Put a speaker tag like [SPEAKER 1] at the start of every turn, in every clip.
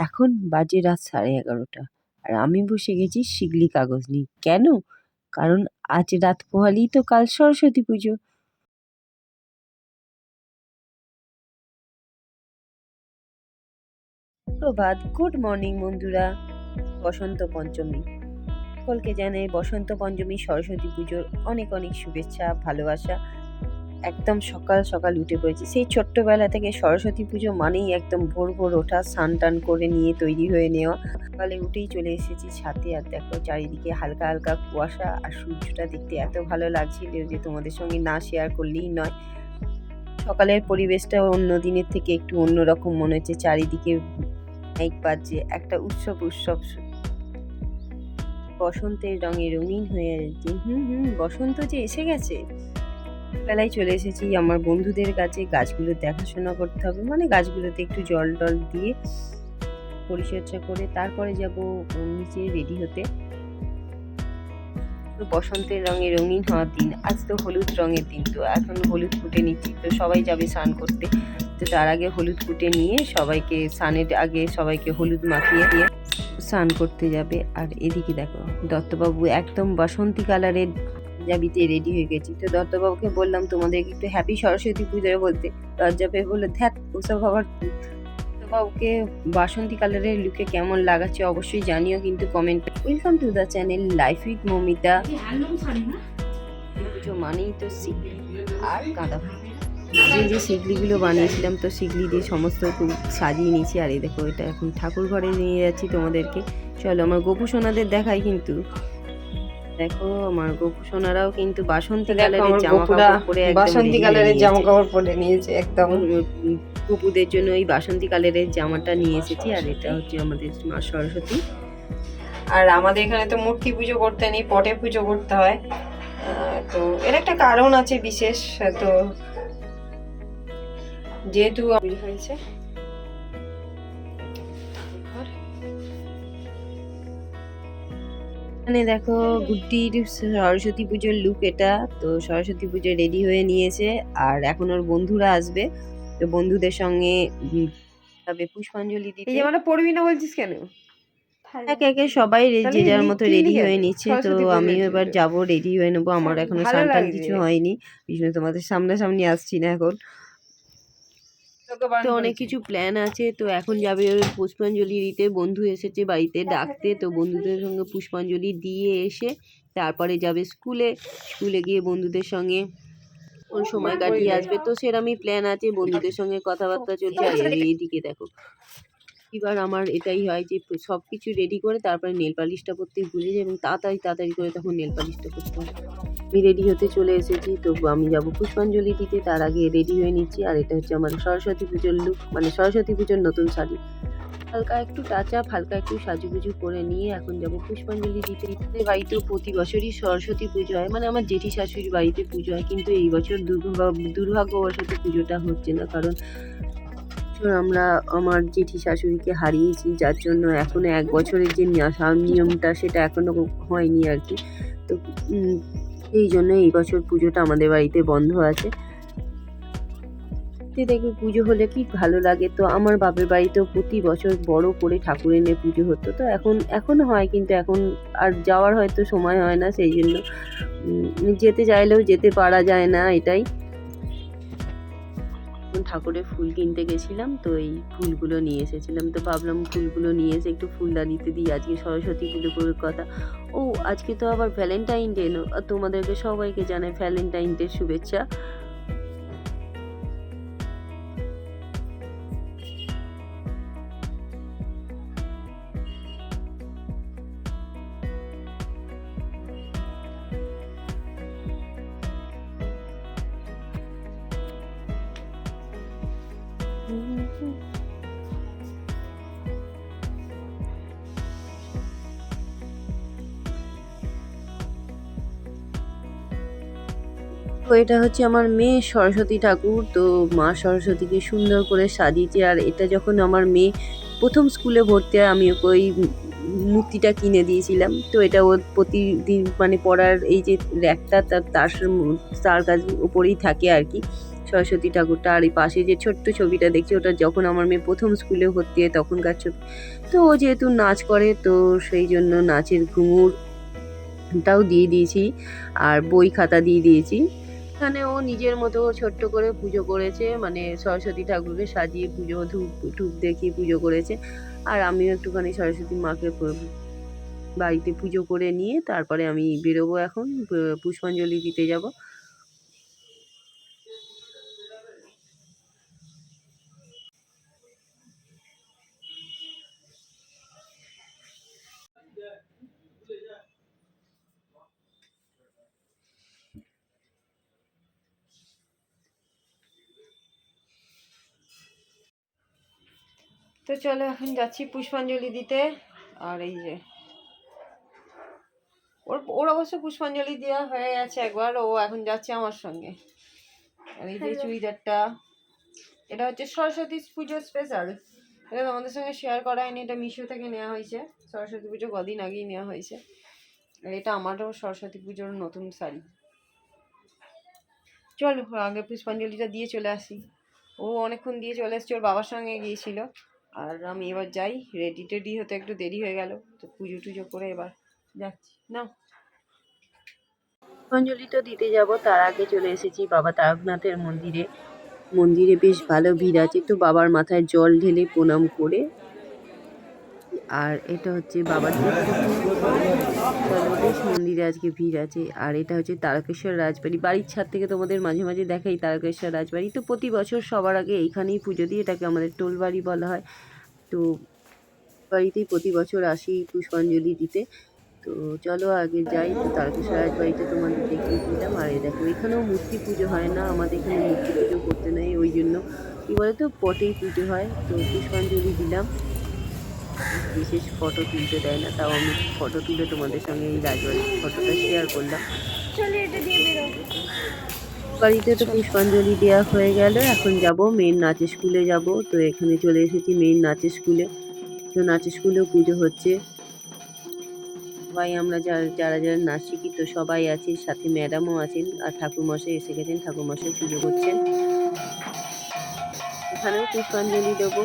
[SPEAKER 1] এখন বাজে রাত সাড়ে এগারোটা। আর আমি বসে গেছি শিগলি কাগজ নিয়ে। কেন? কারণ আজ রাত পোহালেই তো কাল সরস্বতী পুজো। প্রভাত, গুড মর্নিং বন্ধুরা। বসন্ত পঞ্চমী। সকলকে জানাই বসন্ত পঞ্চমী, সরস্বতী পুজোর অনেক অনেক শুভেচ্ছা, ভালোবাসা। একদম সকাল সকাল উঠে পড়েছি। সেই ছোট্টবেলা থেকে সরস্বতী পুজো মানেই একদম ভোর ভোর ওঠা, স্নান টান করে নিয়ে তৈরি হয়ে নেওয়া। সকালে উঠেই চলে এসেছি ছাদে আর দেখো চারিদিকে হালকা হালকা কুয়াশা আর সূর্যটা দেখতে এত ভালো লাগছিল যে তোমাদের সঙ্গে না শেয়ার করলেই নয়। সকালের পরিবেশটা অন্য দিনের থেকে একটু অন্যরকম মনে হচ্ছে। চারিদিকে এক বাজে একটা উৎসব উৎসব। বসন্তের রঙে রঙিন হয়ে যাচ্ছে হুম হুম, বসন্ত যে এসে গেছে। বেলায় চলে এসেছি। আমার বন্ধুদের কাছে গাছগুলো দেখাশোনা করতে হবে। মানে গাছগুলোতে একটু জল টল দিয়ে পরিচর্যা করে তারপরে যাব নিচে রেডি হতে। তো বসন্তের রঙে রঙিন হওয়ার দিন, আজ তো হলুদ রঙের দিন, তো এখন হলুদ ফুটে নিচ্ছি। তো সবাই যাবে স্নান করতে। তো তার আগে হলুদ ফুটে নিয়ে সবাইকে স্নানের আগে সবাইকে হলুদ মাখিয়ে দিয়ে স্নান করতে যাবে। আর এদিকে দেখো, দত্তবাবু একদম বাসন্তী কালারের পাঞ্জাবিতে রেডি হয়ে গেছি। তো দত্তবাবুকে বললাম তোমাদেরকে একটু হ্যাপি সরস্বতী পুজো বলতে। লজ্জা পেয়ে বলল ধ্যাত ওসব আবার দত্তবাবুকে বাসন্তী কালারের লুকে কেমন লাগাচ্ছে অবশ্যই জানিও কিন্তু comment welcome to the channel life with Mamita Pujo মানেই তো সিগলি আর কাঁদা যে যে সিগলিগুলো বানিয়েছিলাম তো সিগলি দিয়ে সমস্ত খুব সাজিয়ে নিয়েছি। আর এই দেখো এটা এখন ঠাকুর ঘরে নিয়ে যাচ্ছি তোমাদেরকে। চলো আমার গোপু সোনাদের দেখাই কিন্তু। দেখো আমার গোপু সোনারাও কিন্তু বাসন্তী কালারের জামা কাপড় পরে
[SPEAKER 2] বাসন্তী কালারের জামা কাপড় পরে নিয়েছে একদম।
[SPEAKER 1] গোপুদের জন্য এই বাসন্তী কালারের জামাটা নিয়ে এসেছি আর এটা হচ্ছে আমাদের মা সরস্বতী।
[SPEAKER 2] আর আমাদের এখানে তো মূর্তি পুজো করতে নেই পটে পুজো করতে হয়। তো এর একটা কারণ আছে বিশেষ তো যেহেতু হয়েছে
[SPEAKER 1] এখানে দেখো গুড্ডির সরস্বতী পুজোর লুক এটা। তো সরস্বতী পুজো রেডি হয়ে নিয়েছে। আর এখন ওর বন্ধুরা আসবে। তো বন্ধুদের সঙ্গে যাবে পুষ্পাঞ্জলি
[SPEAKER 2] এই
[SPEAKER 1] দিতে
[SPEAKER 2] জামাটা পরবি না বলছিস কেন?
[SPEAKER 1] একে একে সবাই যে যার মতো রেডি হয়ে নিচ্ছে। তো আমিও এবার। যাব রেডি হয়ে নেব। আমার এখনও
[SPEAKER 2] লাগবে।
[SPEAKER 1] কিছু হয়নি। বিষ্ণু তোমাদের সামনাসামনি আসছি না এখন। তো অনেক কিছু প্ল্যান আছে তো এখন যাবে পুষ্পাঞ্জলি দিতে। বন্ধু এসেছে বাড়িতে ডাকতে তো বন্ধুদের সঙ্গে পুষ্পাঞ্জলি দিয়ে এসে তারপরে যাবে স্কুলে। স্কুলে গিয়ে বন্ধুদের সঙ্গে ওর সময় কাটিয়ে আসবে। তো সেরমই প্ল্যান আছে বন্ধুদের সঙ্গে কথাবার্তা চলছে। আর এইদিকে দেখো। এবার আমার এটাই হয় যে সব কিছু রেডি করে তারপরে নেল পালিশটা করতে ভুলে যাই এবং তাড়াতাড়ি তাড়াতাড়ি করে তখন নেল পালিশটা করতে হয়। আমি রেডি হতে চলে এসেছি, তো আমি যাব পুষ্পাঞ্জলি দিতে, তার আগে রেডি হয়ে নিচ্ছি। আর এটা হচ্ছে আমার সরস্বতী পুজোর লুক মানে সরস্বতী পুজোর নতুন শাড়ি। হালকা একটু টাচ আপ হালকা একটু সাজুগুজু করে নিয়ে এখন যাব পুষ্পাঞ্জলি দিতে। আমাদের বাড়িতেও প্রতি বছরই সরস্বতী পুজো হয় মানে আমার জেঠি শাশুড়ির বাড়িতে পুজো হয়। কিন্তু এই বছর দুর্ভাগ্য দুর্ভাগ্যবশত পুজোটা হচ্ছে না, কারণ আমরা আমার জেঠি শাশুড়িকে হারিয়েছি, যার জন্য এখনও এক বছরের যে নিয়া- নিয়মটা সেটা এখনও হয়নি আর কি। তো এই জন্য এই বছর পুজোটা আমাদের বাড়িতে বন্ধ আছে। তো দেখবে পুজো হলে কি ভালো লাগে, তো আমার বাপের বাড়িতেও প্রতি বছর বড় করে ঠাকুর এনে পুজো হতো। তো এখন এখন হয় কিন্তু এখন আর যাওয়ার হয়তো সময় হয় না, সেই জন্য যেতে চাইলেও যেতে পারা যায় না এটাই। ঠাকুরের ফুল কিনতে গেছিলাম, তো এই ফুলগুলো নিয়ে এসেছিলাম। তো ভাবলাম ফুলগুলো নিয়ে এসে একটু ফুলদানিতে দিই, আজকে সরস্বতী পুজোর কথা। ও, আজকে তো আবার ভ্যালেন্টাইন ডে তোমাদেরকে সবাইকে জানাই ভ্যালেন্টাইন ডে শুভেচ্ছা। তো এটা হচ্ছে আমার মেয়ে সরস্বতী ঠাকুর। তো মা সরস্বতীকে সুন্দর করে সাজিয়েছে। আর এটা যখন আমার মেয়ে প্রথম স্কুলে ভর্তি হয়, আমি ওকে ওই মূর্তিটা কিনে দিয়েছিলাম। তো এটা ওর প্রতিদিন মানে পড়ার এই যে র্যাকটা তার তার তার কাছে উপরেই থাকে আর কি। সরস্বতী ঠাকুরটা আর এই পাশে যে ছোট্ট ছবিটা দেখছি, ওটা যখন আমার মেয়ে প্রথম স্কুলে ভর্তি হয়, তখনকার ছবি। তো ও যেহেতু নাচ করে, তো সেই জন্য নাচের ঘুঙুরটাও দিয়ে দিয়েছি। আর বই খাতা দিয়ে দিয়েছি। এখানে ও নিজের মতো ছোট্ট করে পুজো করেছে মানে সরস্বতী ঠাকুরকে সাজিয়ে পুজো, ধূপ ধূপ দেখিয়ে পুজো করেছে। আর আমিও একটুখানি সরস্বতী মাকে বাড়িতে পুজো করে নিয়ে তারপরে আমি বেরোবো এখন পুষ্পাঞ্জলি দিতে যাব।
[SPEAKER 2] তো চলো এখন যাচ্ছি পুষ্পাঞ্জলি দিতে। আর এই যে ওর ওর অবশ্য পুষ্পাঞ্জলি দেওয়া হয়ে গেছে একবার ও এখন যাচ্ছে আমার সঙ্গে। আর এই যে চুড়িদারটা এটা হচ্ছে সরস্বতী পুজো স্পেশাল এটা তোমাদের সঙ্গে শেয়ার করা হয়নি এটা মিশো থেকে নেওয়া হয়েছে। সরস্বতী পুজো কদিন আগেই নেওয়া হয়েছে। আর এটা আমারও সরস্বতী পুজোর নতুন শাড়ি। চলো আগে পুষ্পাঞ্জলিটা দিয়ে চলে আসি। ও অনেকক্ষণ দিয়ে চলে এসছে ওর বাবার সঙ্গে গিয়েছিল। আর আমি এবার যাই রেডি টেডি হতে একটু দেরি হয়ে গেল, তো পুজো টুজো করে এবার যাচ্ছি। না
[SPEAKER 1] পুষ্পাঞ্জলিটা দিতে যাব, তার আগে চলে এসেছি বাবা তারকনাথের মন্দিরে। মন্দিরে বেশ ভালো ভিড় আছে, তো বাবার মাথায় জল ঢেলে প্রণাম করে আর এটা হচ্ছে বাবার বেশ মন্দিরে আজকে ভিড় আছে। আর এটা হচ্ছে তারকেশ্বর রাজবাড়ি। বাড়ির ছাদ থেকে তোমাদের মাঝে মাঝে দেখাই তারকেশ্বর রাজবাড়ি। তো প্রতি বছর সবার আগে এইখানেই পুজো দিই এটাকে আমাদের টোলবাড়ি বলা হয়। তো বাড়িতেই প্রতি বছর আসি পুষ্পাঞ্জলি দিতে। তো চলো আগে যাই, তো তারকেশ্বর রাজবাড়িতে তোমাদের দেখিয়ে দিলাম। আর এই দেখো, এখানেও মূর্তি পুজো হয় না। আমাদের এখানে মূর্তি পুজো করতে নেই, ওই জন্য। কী বলে তো পটেই পুজো হয়। তো পুষ্পাঞ্জলি দিলাম। বিশেষ ফটো তুলতে দেয় না তাও আমি ফটো তুলে তোমাদের সঙ্গে এই রাজবাড়ির ফটোটা শেয়ার করলাম। বাড়িতে তো পুষ্পাঞ্জলি দেওয়া হয়ে গেল এখন যাব মেন নাচের স্কুলে যাব। তো এখানে চলে এসেছি মেন নাচের স্কুলে তো নাচের স্কুলেও পুজো হচ্ছে। সবাই আমরা যারা যারা যারা নাচ শিখি তো সবাই আছে সাথে ম্যাডামও আছেন আর ঠাকুরমশাই এসে গেছেন ঠাকুরমশাই পুজো করছেন। এখানেও পুষ্পাঞ্জলি দেবো।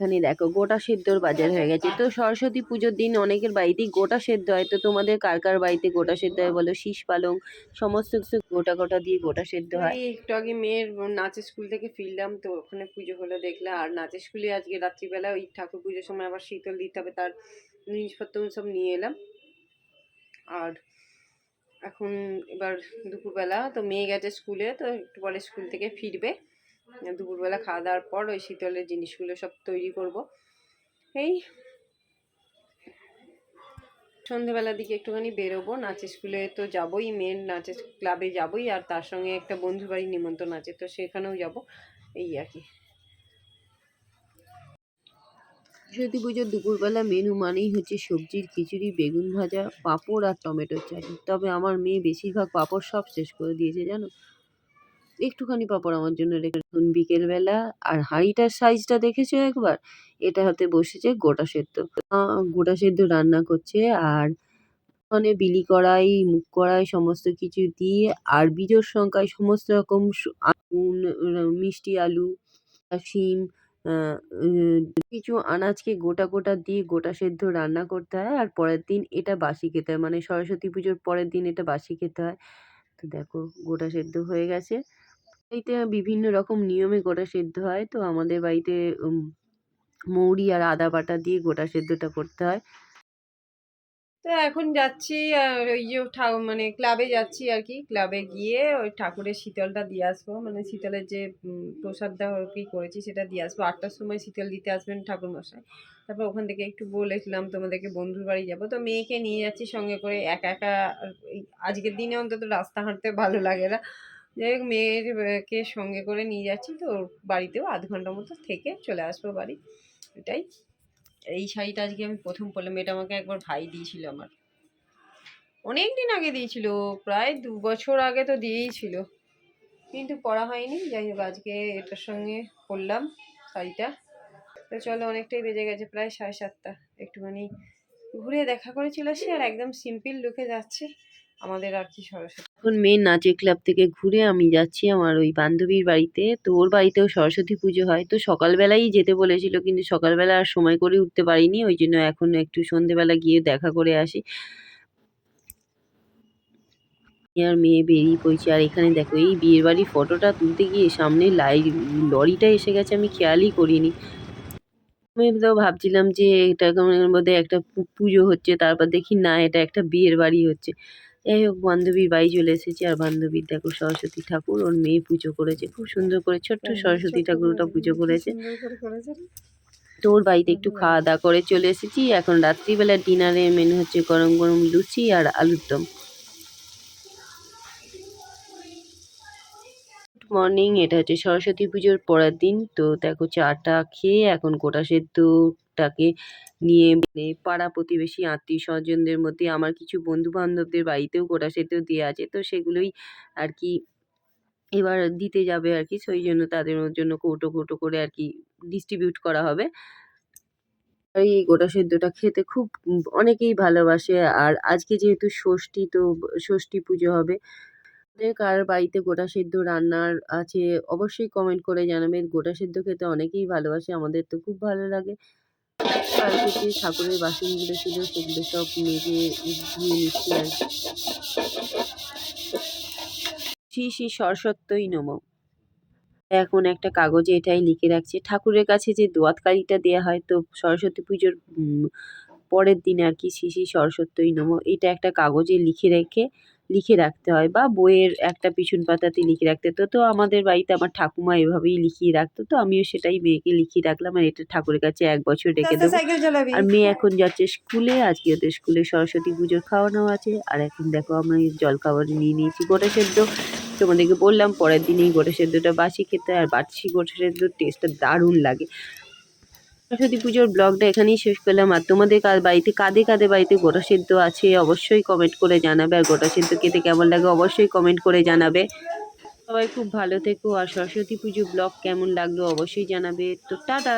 [SPEAKER 1] এখানে দেখো, গোটা সেদ্ধর বাজার হয়ে গেছে। তো সরস্বতী পুজোর দিন অনেকের বাড়িতেই গোটা সেদ্ধ হয়। তো তোমাদের কার কার বাড়িতে গোটা সেদ্ধ হয় বলো? শীষ পালং, সমস্ত কিছু গোটা গোটা দিয়ে গোটা সেদ্ধ হয়।
[SPEAKER 2] একটু আগে মেয়ের নাচের স্কুল থেকে ফিরলাম, তো ওখানে পুজো হলো, দেখলাম। আর নাচের স্কুলে আজকে রাত্রিবেলা ওই ঠাকুর পুজোর সময় আবার শীতল দিতে হবে, তার জিনিসপত্র সব নিয়ে এলাম। আর এখন এবার দুপুরবেলা তো মেয়ে গেছে স্কুলে, তো একটু পরে স্কুল থেকে ফিরবে। দুপুরবেলা খাওয়া দাওয়ার পর ওই শীতলের জিনিসগুলো সব তৈরি করব। এই সন্ধেবেলার দিকে একটুখানি বেরোবো নাচের স্কুলে তো যাবোই মেন নাচের ক্লাবে যাবোই, আর তার সঙ্গে একটা বন্ধু বাড়ির নিমন্ত্রণ আছে, তো সেখানেও যাব। এই আর কি।
[SPEAKER 1] সরস্বতী পুজোর দুপুরবেলা মেনু মানেই হচ্ছে সবজির খিচুড়ি বেগুন ভাজা পাঁপড় আর টমেটোর চাটনি। তবে আমার মেয়ে বেশিরভাগ পাঁপড় সব শেষ করে দিয়েছে জানো? একটুখানি পাঁপড় আমার জন্য রেখে বিকেলবেলা আর হাঁড়িটার সাইজটা দেখেছ একবার? এটা হাতে বসেছে গোটা সেদ্ধ। গোটা সেদ্ধ রান্না করছে আর মানে বিলি কড়াই মুখ কড়াই সমস্ত কিছু দিয়ে আর বিজোর সংখ্যায় সমস্ত রকম মিষ্টি আলু উম, কিছু আনাজকে গোটা গোটা দিয়ে গোটা সেদ্ধ রান্না করতে হয় আর পরের দিন এটা বাসি খেতে হয়। মানে সরস্বতী পুজোর পরের দিন এটা বাসি খেতে হয়। তো দেখো, গোটা সেদ্ধ হয়ে গেছে। বাড়িতে বিভিন্ন রকম নিয়মে গোটা সেদ্ধ হয়। তো আমাদের বাড়িতে মৌরি আর আদা বাটা দিয়ে গোটা সেদ্ধটা করতে হয়।
[SPEAKER 2] এখন যাচ্ছি ওই যে মানে ক্লাবে যাচ্ছি আর কি। ক্লাবে গিয়ে ওই ঠাকুরের শীতলটা দিয়ে আসব। মানে শীতলের যে প্রসাদটা কি করেছি সেটা দিয়ে আসব। আটটার সময় শীতল দিতে আসবেন ঠাকুর মশাই তারপর ওখান থেকে একটু বলেছিলাম তোমাদেরকে বন্ধুর বাড়ি যাব। তো মেয়েকে নিয়ে যাচ্ছি সঙ্গে করে একা একা আজকের দিনে অন্তত রাস্তা হাঁটতে ভালো লাগে না। যাই হোক মেয়ের আহ, কে সঙ্গে করে নিয়ে যাচ্ছি। তো বাড়িতেও আধ ঘণ্টার মতো থেকে চলে আসব বাড়ি। এটাই। এই শাড়িটা আজকে আমি প্রথম পরলাম, এটা আমাকে একবার ভাই দিয়েছিল আমার। অনেক দিন আগে দিয়েছিল, প্রায় দু বছর আগে তো দিয়েই ছিল কিন্তু পরা হয়নি, যাই হোক আজকে এটার সঙ্গে পরলাম শাড়িটা। তো চলো অনেকটাই বেজে গেছে, প্রায় সাড়ে সাতটা। একটুখানি ঘুরে দেখা করে চলে আসি আর একদম সিম্পল লুকে যাচ্ছে। আমাদের আর কি সরস্বতী
[SPEAKER 1] এখন মেন নাচের ক্লাব থেকে ঘুরে আমি যাচ্ছি আমার ওই বান্ধবীর বাড়িতে। তো ওর বাড়িতেও সরস্বতী পুজো হয়। তো সকালবেলাই যেতে বলেছিল, কিন্তু সকালবেলা আর সময় করে উঠতে পারিনি। ওই জন্য এখন একটু সন্ধেবেলা গিয়ে দেখা করে আসি। আর মেয়ে বেরিয়ে পড়েছে। আর এখানে দেখো, এই বিয়ের বাড়ির ফটোটা তুলতে গিয়ে সামনে লাই, লরিটা এসে গেছে। আমি খেয়ালই করিনি। আমি তো ভাবছিলাম যে এটা মধ্যে একটা পুজো হচ্ছে, তারপর দেখি না, এটা একটা বিয়ের বাড়ি হচ্ছে। যাই হোক বান্ধবীর বাড়ি চলে এসেছি আর বান্ধবীর দেখো সরস্বতী ঠাকুর ওর মেয়ে পুজো করেছে খুব সুন্দর করে ছোট্ট সরস্বতী ঠাকুরটা পুজো করেছে।
[SPEAKER 2] তোর
[SPEAKER 1] তো ওর বাড়িতে একটু খাওয়া দাওয়া করে চলে এসেছি। এখন রাত্রিবেলা ডিনারের মেনু হচ্ছে গরম গরম লুচি আর আলুর দম মর্নিং এটা হচ্ছে সরস্বতী পুজোর পরের দিন। তো দেখো চাটা খেয়ে এখন গোটা সেদ্ধটাকে নিয়ে মানে পাড়া প্রতিবেশী, আত্মীয় স্বজনদের মধ্যে আমার কিছু বন্ধু বান্ধবদের বাড়িতেও গোটা সেদ্ধ দেওয়া আছে। তো সেগুলোই আর কি এবার দিতে যাবে আর কি, সেই জন্য তাদের জন্য কৌটো কৌটো করে আর কি ডিস্ট্রিবিউট করা হবে। এই গোটা সেদ্ধটা খেতে খুব অনেকেই ভালোবাসে। আর আজকে যেহেতু ষষ্ঠী, তো ষষ্ঠী পুজো হবে। কার বাড়িতে গোটা সেদ্ধ রান্নার আছে, অবশ্যই কমেন্ট করে জানাবেন। গোটা সেদ্ধ খেতে অনেকেই ভালোবাসে, আমাদের তো খুব ভালো লাগে। ঠাকুরের বাসনগুলো ছিল, সেগুলো সব মেজে ধুয়ে নিচ্ছি আর শ্রী শ্রী নম। এখন একটা কাগজে এটাই লিখে রাখছে। ঠাকুরের কাছে যে দোয়াতকারিটা দেওয়া হয়, তো সরস্বতী পুজোর পরের দিন আর কি শ্রী শ্রী সরস্বত্যই নম। এটা একটা কাগজে লিখে রেখে লিখে রাখতে হয় বা বইয়ের একটা পিছন পাতাতে লিখে রাখতে তো তো আমাদের বাড়িতে আমার ঠাকুমা এভাবেই লিখিয়ে রাখতো তো আমিও সেটাই মেয়েকে লিখিয়ে রাখলাম আর এটা ঠাকুরের কাছে এক বছর রেখে দেবো। আর মেয়ে এখন যাচ্ছে স্কুলে আজকে ওদের স্কুলে সরস্বতী পুজোর খাওয়ানো আছে আর এখন দেখো আমি জল খাবার নিয়ে নিয়েছি গোটা সেদ্ধ। তোমাদেরকে বললাম পরের দিনেই গোটা সেদ্ধটা বাসি খেতে আর বাসি গোটা সেদ্ধ টেস্টটা দারুণ লাগে। সরস্বতী পুজোর ব্লগটা এখানেই শেষ করলাম, আর তোমাদের বাড়িতে কাঁদে কাঁদে বাড়িতে গোটা সেদ্ধ আছে অবশ্যই কমেন্ট করে জানাবে, আর গোটা সেদ্ধ খেতে কেমন লাগে অবশ্যই কমেন্ট করে জানাবে। সবাই খুব ভালো থেকো, আর সরস্বতী পুজো ব্লগ কেমন লাগল অবশ্যই জানাবে। তো টাটা!